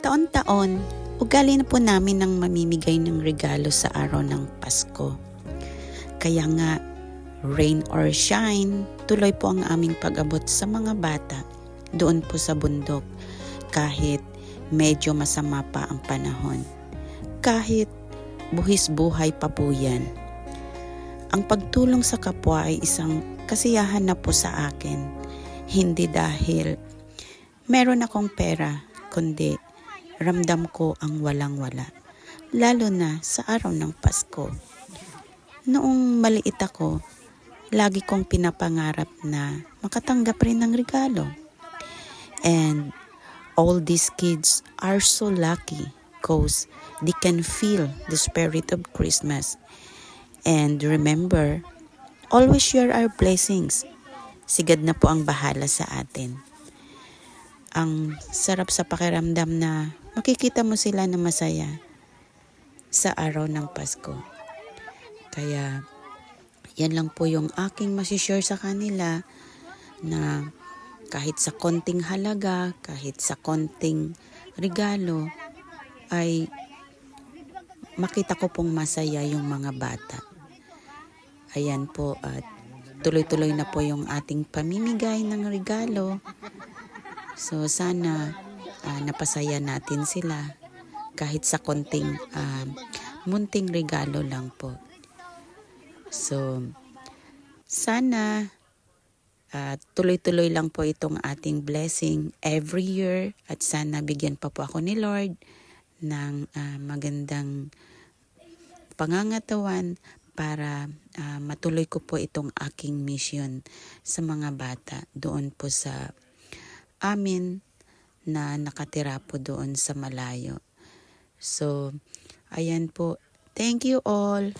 Taon-taon, ugali na po namin ng mamimigay ng regalo sa araw ng Pasko. Kaya nga, rain or shine, tuloy po ang aming pag-abot sa mga bata doon po sa bundok kahit medyo masama pa ang panahon. Kahit buhis buhay pa po yan. Ang pagtulong sa kapwa ay isang kasiyahan na po sa akin. Hindi dahil meron akong pera, kundi ramdam ko ang walang-wala. Lalo na sa araw ng Pasko. Noong maliit ako, lagi kong pinapangarap na makatanggap rin ng regalo. And all these kids are so lucky because they can feel the spirit of Christmas. And remember, always share our blessings. Sigad na po ang bahala sa atin. Ang sarap sa pakiramdam na makikita mo sila na masaya sa araw ng Pasko. Kaya yan lang po yung aking masishare sa kanila na kahit sa konting halaga, kahit sa konting regalo, ay makita ko pong masaya yung mga bata. Ayan po at tuloy-tuloy na po yung ating pamimigay ng regalo. So sana ah, napasaya natin sila kahit sa konting ah, munting regalo lang po. So sana at tuloy-tuloy lang po itong ating blessing every year at sana bigyan pa po ako ni Lord ng ah, magandang pangangatawan para ah, matuloy ko po itong aking mission sa mga bata doon po sa amin na nakatira po doon sa malayo. So, ayan po. Thank you all.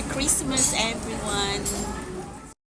Merry Christmas, everyone.